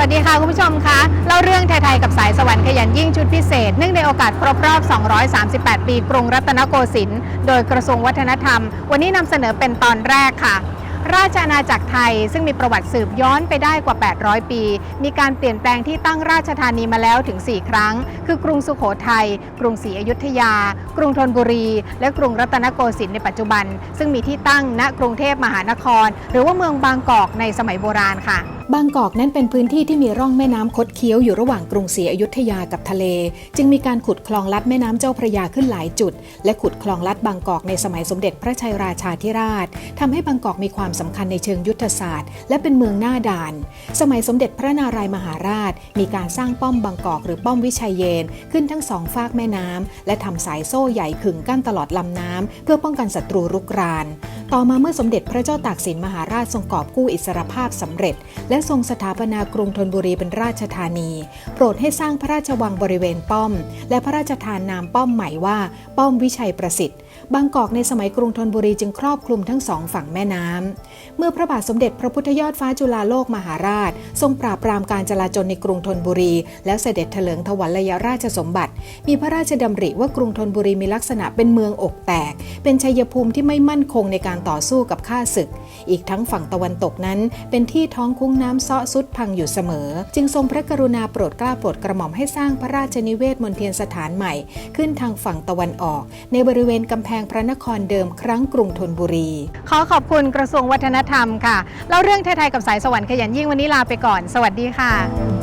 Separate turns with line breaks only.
วัสดีค่ะ คุณผู้ชมคะเล่าเรื่องไทยๆกับสายสวรรค์ขยันยิ่งชุดพิเศษ เนื่องในโอกาสครบรอบ 238 ปีกรุงรัตนโกสินทร์โดยกระทรวงวัฒนธรรม วันนี้นำเสนอเป็นตอนแรกค่ะ ราชอาณาจักรไทยซึ่งมีประวัติสืบย้อนไปได้กว่า 800 ปี มีการเปลี่ยนแปลงที่ตั้งราชธานีมาแล้วถึง 4 ครั้ง คือกรุงสุขโขทัย กรุงศรีอยุธยา กรุงธนบุรี และกรุงรัตนโกสินทร์ในปัจจุบัน ซึ่งมีที่ตั้งณกรุงเทพมหานคร หรือว่าเมืองบางกอกในสมัยโบราณค่ะ
บางกอกนั้นเป็นพื้นที่ที่มีร่องแม่น้ำคดเคี้ยวอยู่ระหว่างกรุงศรีอยุธยากับทะเล จึงมีการขุดคลองลัดแม่น้ำเจ้าพระยาขึ้นหลายจุด และขุดคลองลัดบางกอกในสมัยสมเด็จพระชัยราชาธิราชทำให้บางกอกมีความสำคัญในเชิงยุทธศาสตร์ และเป็นเมืองหน้าด่าน สมัยสมเด็จพระนารายมหาราช มีการสร้างป้อมบางกอกหรือป้อมวิชัยเยน ขึ้นทั้งสองฝากแม่น้ำและทำสายโซ่ใหญ่ขึงกั้นตลอดลำน้ำเพื่อป้องกันศัตรูรุกราน ต่อมาเมื่อสมเด็จพระเจ้าตากสินมหาราชทรงกอบกู้อิสรภาพสำเร็จ และทรงสถาปนากรุงธนบุรีเป็นราชธานี โปรดให้สร้างพระราชวังบริเวณป้อม และพระราชทานนามป้อมใหม่ว่า ป้อมวิชัยประสิทธิ์ บางกอกในสมัยกรุงธนบุรีจึงครอบคลุมทั้งสองฝั่งแม่น้ำเมื่อพระบาทสมเด็จพระพุทธยอดฟ้าจุฬาโลกมหาราช ทรงปราบปรามการจลาจลในกรุงธนบุรี แล้วเสด็จเถลิงถวัลยราชสมบัติ มีพระราชดำริว่ากรุงธนบุรีมีลักษณะเป็นเมืองอกแตก เป็นชัยภูมิที่ไม่มั่นคงในการต่อสู้กับข้าศึก อีกทั้งฝั่งตะวันตกนั้นเป็นที่ท้องคุ้งน้ำเซาะซุดพังอยู่เสมอ จึงทรงพระกรุณาโปรดกล้าโปรดกระหม่อมให้สร้างพระราชนิเวศมณฑลสถานใหม่ ขึ้นทางฝั่งตะวันออก ในบริเวณกำแพงพระนครเดิมครั้งกรุงธนบุรี
ขอขอบคุณกระทรวงวัฒนธรรมค่ะเล่าเรื่องไทยๆกับสายสวรรค์ขยันยิ่งวันนี้ลาไปก่อน สวัสดีค่ะ